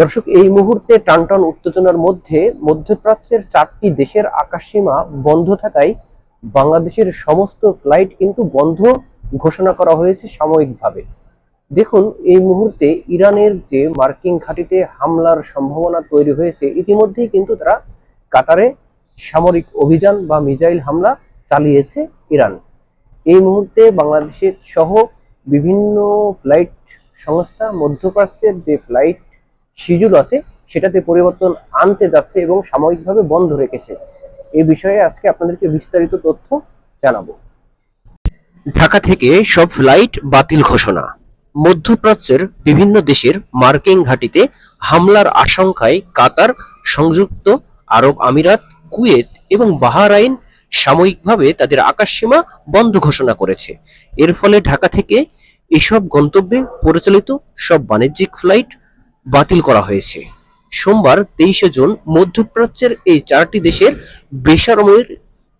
দর্শক, এই মুহূর্তে টানটন উত্তেজনার মধ্যে মধ্যপ্রাচ্যের চারটি দেশের আকাশসীমা বন্ধ থাকায় বাংলাদেশের সমস্ত ফ্লাইট কিন্তু বন্ধ ঘোষণা করা হয়েছে সাময়িকভাবে। দেখুন, এই মুহূর্তে ইরানের যে মার্কিন ঘাঁটিতে হামলার সম্ভাবনা তৈরি হয়েছে, ইতিমধ্যেই কিন্তু তারা কাতারে সামরিক অভিযান বা মিজাইল হামলা চালিয়েছে ইরান। এই মুহূর্তে বাংলাদেশের সহ বিভিন্ন ফ্লাইট সংস্থা, মধ্যপ্রাচ্যের যে ফ্লাইট শিডিউল আছে, সেটাতে পরিবর্তন আনতে যাচ্ছে এবং সাময়িকভাবে বন্ধ রেখেছে। এই বিষয়ে আজকে আপনাদেরকে বিস্তারিত তথ্য জানাব। ঢাকা থেকে সব ফ্লাইট বাতিল ঘোষণা। মধ্যপ্রাচ্যের বিভিন্ন দেশের মার্কিন ঘাঁটিতে হামলার আশঙ্কায় কাতার, সংযুক্ত আরব আমিরাত, কুয়েত এবং বাহারাইন সাময়িকভাবে তাদের আকাশসীমা বন্ধ ঘোষণা করেছে। এর ফলে ঢাকা থেকে এসব গন্তব্যে পরিচালিত সব বাণিজ্যিক ফ্লাইট বাতিল করা হয়েছে। সোমবার তেইশে জুন মধ্যপ্রাচ্যের এই চারটি দেশের বেসামরিক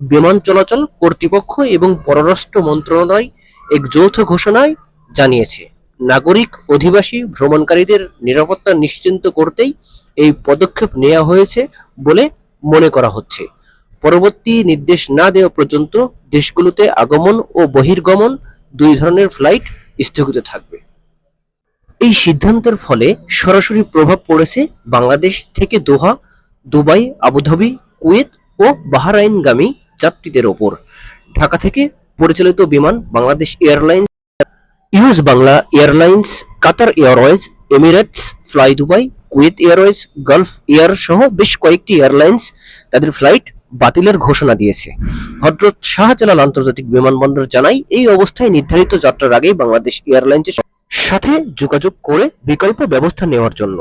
বিমান চলাচল কর্তৃপক্ষ এবং পররাষ্ট্র মন্ত্রণালয় এক যৌথ ঘোষণায় জানিয়েছে, নাগরিক অধিবাসী ভ্রমণকারীদের নিরাপত্তা নিশ্চিন্ত করতেই এই পদক্ষেপ নেওয়া হয়েছে বলে মনে করা হচ্ছে। পরবর্তী নির্দেশ না দেওয়া পর্যন্ত দেশগুলোতে আগমন ও বহির্গমন দুই ধরনের ফ্লাইট স্থগিত থাকবে। এই সিদ্ধান্তের ফলে সরাসরি প্রভাব পড়েছে বাংলাদেশ থেকে Doha, Dubai, Abu Dhabi, Kuwait ও বাহারাইনগামী যাত্রীদের ওপর। ঢাকা থেকে পরিচালিত Biman Bangladesh Airlines, US Bangla Airlines, Qatar Airways, Emirates, fly Dubai, Kuwait Airways, Gulf Air সহ বেশ কয়েকটি এয়ারলাইন্স তাদের ফ্লাইট বাতিলের ঘোষণা দিয়েছে। হজরত শাহজালাল আন্তর্জাতিক বিমানবন্দর জানায়, এই অবস্থায় নির্ধারিত যাত্রার আগেই বাংলাদেশ এয়ারলাইন্সের সাথে যোগাযোগ করে বিকল্প ব্যবস্থা নেওয়ার জন্য।